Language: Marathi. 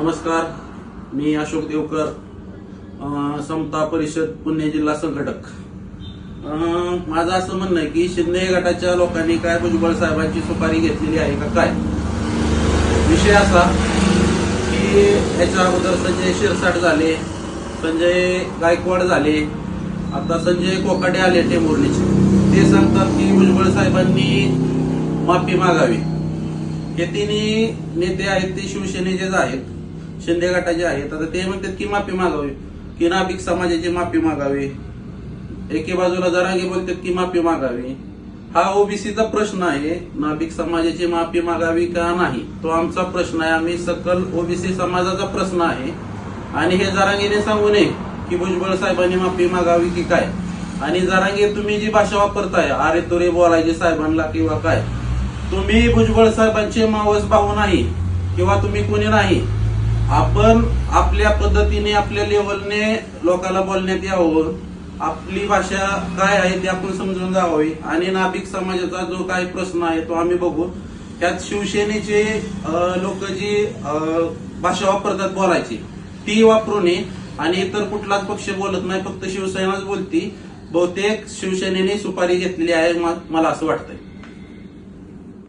नमस्कार मी अशोक देवकर समता परिषद पुणे जिल्हा संघटक. माझं असं म्हणणं आहे की शिंदे गटाच्या लोकांनी काय भुजबळ साहेबांची सुपारी घेतलेली आहे का काय? विषय असा की याच्या अगोदर संजय शिरसाट झाले संजय गायकवाड झाले आता संजय कोकाटे आले टेंभुर्णीचे. ते सांगतात की भुजबळ साहेबांनी माफी मागावी. हे तिन्ही नेते आहेत ते शिवसेनेचेच आहेत. शिंदे गटाचे आहेत. आता ते म्हणतात की माफी मागावी. की नाभिक समाजाची माफी मागावी. एके बाजूला जरांगे बोलतात की माफी मागावी. हा ओबीसीचा प्रश्न आहे. नाभिक समाजाची माफी मागावी का नाही? तो आमचा प्रश्न आहे. आम्ही सकल ओबीसी समाजाचा प्रश्न आहे. आणि हे जरांगेने सांगू नये की भुजबळ साहेबांनी माफी मागावी की काय? आणि जरांगे तुम्ही जी भाषा वापरताय अरे तुरे बोलायचे साहेबांना किंवा काय? तुम्ही भुजबळ साहेबांचे मावस भाऊ नाही किंवा तुम्ही कोणी नाही. आपण आपल्या पद्धतीने आपल्या लेवलने लोकांना बोलण्यात यावं. आपली भाषा काय आहे ते आपण समजून जावावी आणि नाभिक समाजाचा जो काही प्रश्न आहे तो आम्ही बघू. त्यात शिवसेनेचे लोक जी भाषा वापरतात बोलायची ती वापरू नये. आणि इतर कुठलाच पक्ष बोलत नाही फक्त शिवसेनाच बोलती. बहुतेक शिवसेनेने सुपारी घेतलेली आहे मला असं वाटतंय.